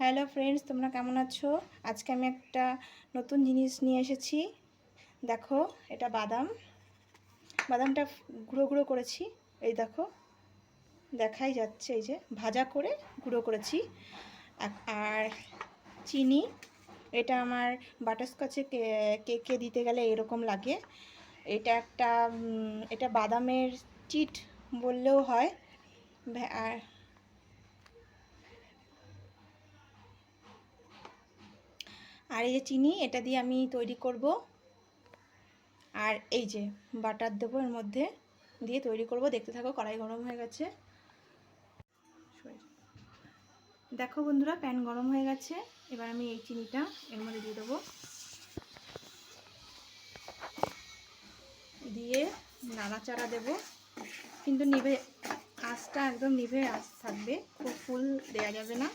Hello friends, তোমরা কেমন আছো? আজকে আমি একটা নতুন জিনিস নিয়ে এসেছি। দেখো, এটা বাদাম। বাদামটা গুঁড়ো গুঁড়ো করেছি। এই দেখো, দেখাই যাচ্ছে এই যে, ভাজা করে গুঁড়ো করেছি। আর চিনি, এটা আমার বাটারস্কচে কেকে দিতে গেলে এরকম লাগে। এটা একটা এটা বাদামের চিট বললেও হয়। আর আর এই যে চিনি, এটা দিয়ে আমি তৈরি করব। আর এই যে বাটার দেবো এর মধ্যে দিয়ে তৈরি করব। দেখতে থাকো, কড়াই গরম হয়ে গেছে। দেখো বন্ধুরা, প্যান গরম হয়ে গেছে। এবার আমি এই চিনিটা এর মধ্যে দিয়ে দেবো। দিয়ে নাড়াচাড়া দেব। কিন্তু নিভে, আঁচটা একদম নিভে আঁচ থাকবে। খুব ফুল দেওয়া যাবে না।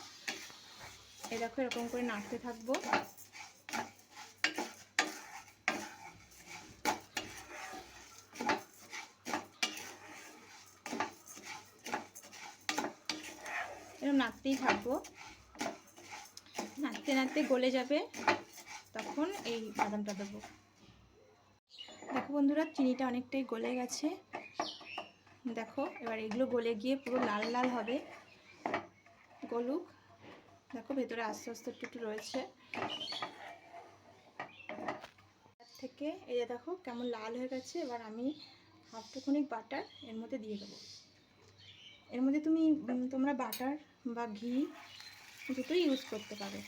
এই দেখো, এরকম করে নাড়তে থাকব। এরকম নাড়তেই থাকব। নাড়তে নাড়তে গলে যাবে, তখন এই বাদামটা দেবো। দেখো বন্ধুরা, চিনিটা অনেকটাই গলে গেছে। দেখো, এবার এগুলো গলে গিয়ে পুরো লাল লাল হবে। গলুক। দেখো, ভেতরে আস্তে আস্তে একটু একটু রয়েছে। থেকে এই যে দেখো, কেমন লাল হয়ে গেছে। এবার আমি হাফটুকুনি বাটার এর মধ্যে দিয়ে দেবো। এর মধ্যে তুমি তোমরা বাটার বা ঘি দুটোই ইউজ করতে পারো।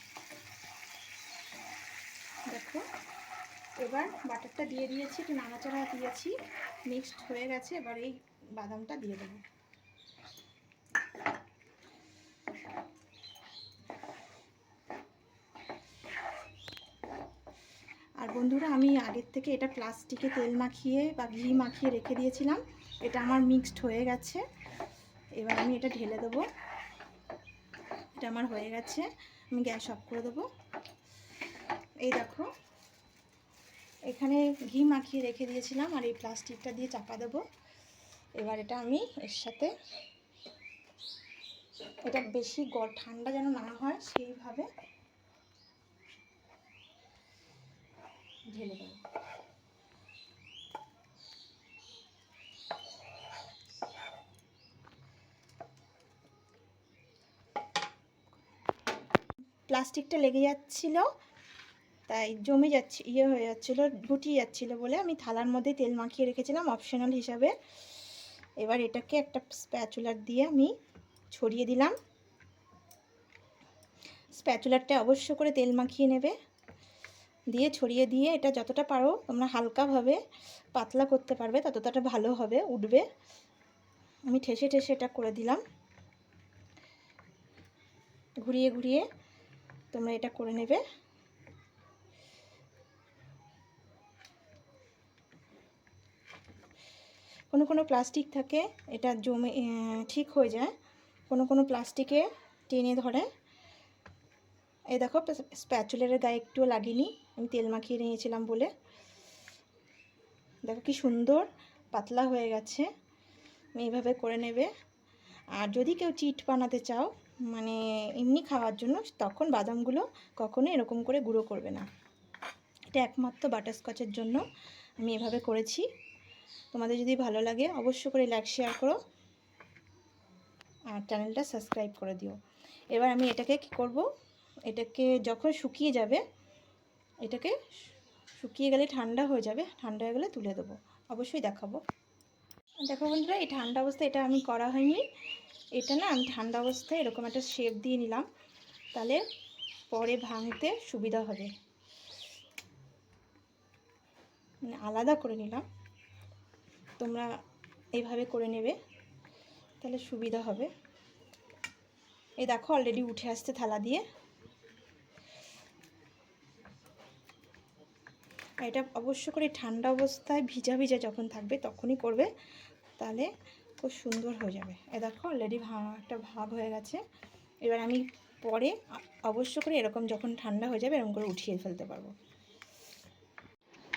দেখো, এবার বাটারটা দিয়ে দিয়েছি, একটু নাড়াচাড়া দিয়েছি মিক্সড হয়ে গেছে, এবার এই বাদামটা দিয়ে দেবো। আর বন্ধুরা, আমি আগের থেকে এটা প্লাস্টিকে তেল মাখিয়ে বা ঘি মাখিয়ে রেখে দিয়েছিলাম, এটা আমার মিক্সড হয়ে গেছে। এবার আমি এটা ঢেলে দেবো। এটা আমার হয়ে গেছে। আমি গ্যাস অফ করে দেবো। এই দেখো, এখানে ঘি মাখিয়ে রেখে দিয়েছিলাম আর এই প্লাস্টিকটা দিয়ে চাপা দেবো। এবার এটা আমি এর সাথে, এটা বেশি গ ঠান্ডা যেন না হয় সেইভাবে ঢেলে দেবো। প্লাস্টিকটা লেগে যাচ্ছিল, তাই জমে যাচ্ছে ইয়ে হয়ে যাচ্ছিল, গুটিয়ে যাচ্ছিল বলে আমি থালার মধ্যে তেল মাখিয়ে রেখেছিলাম অপশনাল হিসাবে। এবার এটাকে একটা স্প্যাচুলার দিয়ে আমি ছড়িয়ে দিলাম। স্প্যাচুলারটা অবশ্য করে তেল মাখিয়ে নেবে। দিয়ে ছড়িয়ে দিয়ে এটা যতটা পারো তোমরা হালকাভাবে পাতলা করতে পারবে, ততটা ভালো হবে, উঠবে। আমি ঠেসে ঠেসে এটা করে দিলাম। ঘুরিয়ে ঘুরিয়ে তোমরা এটা করে নেবে। কোনো কোনো প্লাস্টিক থাকে, এটা জমে ঠিক হয়ে যায়। কোনো কোনো প্লাস্টিকে টেনে ধরে। এই দেখো স্প্যাচুলারের গায়ে একটুও লাগিনি। আমি তেল মাখিয়ে নিয়েছিলাম বলে। দেখো কি সুন্দর, পাতলা হয়ে গেছে। এইভাবে করে নেবে। আর যদি কেউ চিট বানাতে চাও মানে এমনি খাওয়ার জন্য তখন বাদামগুলো কখনো এরকম করে গুঁড়ো করবে না। এটা একমাত্র বাটারস্কচের জন্য আমি এভাবে করেছি। তোমাদের যদি ভালো লাগে অবশ্য করে লাইক শেয়ার করো আর চ্যানেলটা সাবস্ক্রাইব করে দিও। এবার আমি এটাকে কি করব? এটাকে যখন শুকিয়ে যাবে, এটাকে শুকিয়ে গেলে ঠান্ডা হয়ে যাবে, ঠান্ডা হয়ে গেলে তুলে দেবো। অবশ্যই দেখাবো। দেখো বন্ধুরা, এই ঠান্ডা অবস্থায় এটা আমি করা হয়নি। এটা না আমি ঠান্ডা অবস্থায় এরকম একটা শেপ দিয়ে নিলাম। তাহলে পরে ভাঙতে সুবিধা হবে। মানে আলাদা করে নিলাম। তোমরা এইভাবে করে নেবে, তাহলে সুবিধা হবে। এই দেখো অলরেডি উঠে আসছে থালা দিয়ে। এটা অবশ্য করে ঠান্ডা অবস্থায় ভিজা ভিজা যখন থাকবে, তখনই করবে। তাহলে খুব সুন্দর হয়ে যাবে। এ দেখো অলরেডি একটা ভাব হয়ে গেছে। এবার আমি পরে অবশ্য করে এরকম যখন ঠান্ডা হয়ে যাবে এরকম করে উঠিয়ে ফেলতে পারব।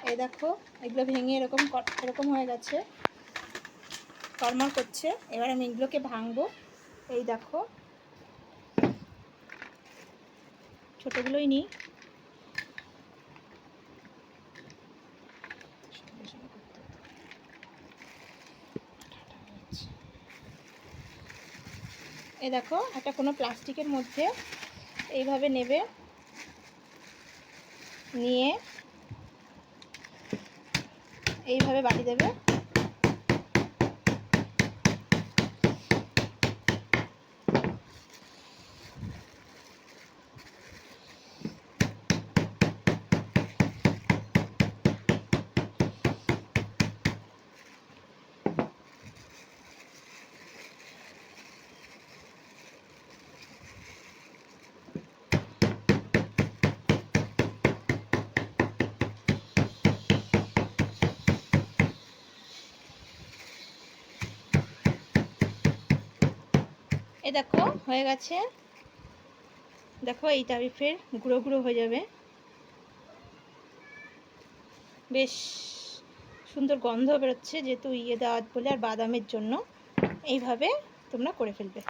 এই দেখো এগুলো ভেঙে এরকম এরকম হয়ে গেছে। কর্মর করছে। এবার আমি এগুলোকে ভাঙবো। এই দেখো। ছোটোগুলোই নিই। এ দেখো একটা কোনো প্লাস্টিকের মধ্যে এইভাবে নেবে নিয়ে এইভাবে বাটি দেবে। এ দেখো, হয়ে গেছে। দেখো, এইটা ফের গুঁড়ো গুঁড়ো হয়ে যাবে। বেশ সুন্দর গন্ধ বেরোচ্ছে, যেহেতু ইয়ে দেওয়া বলে আর বাদামের জন্য। এইভাবে তোমরা করে ফেলবে।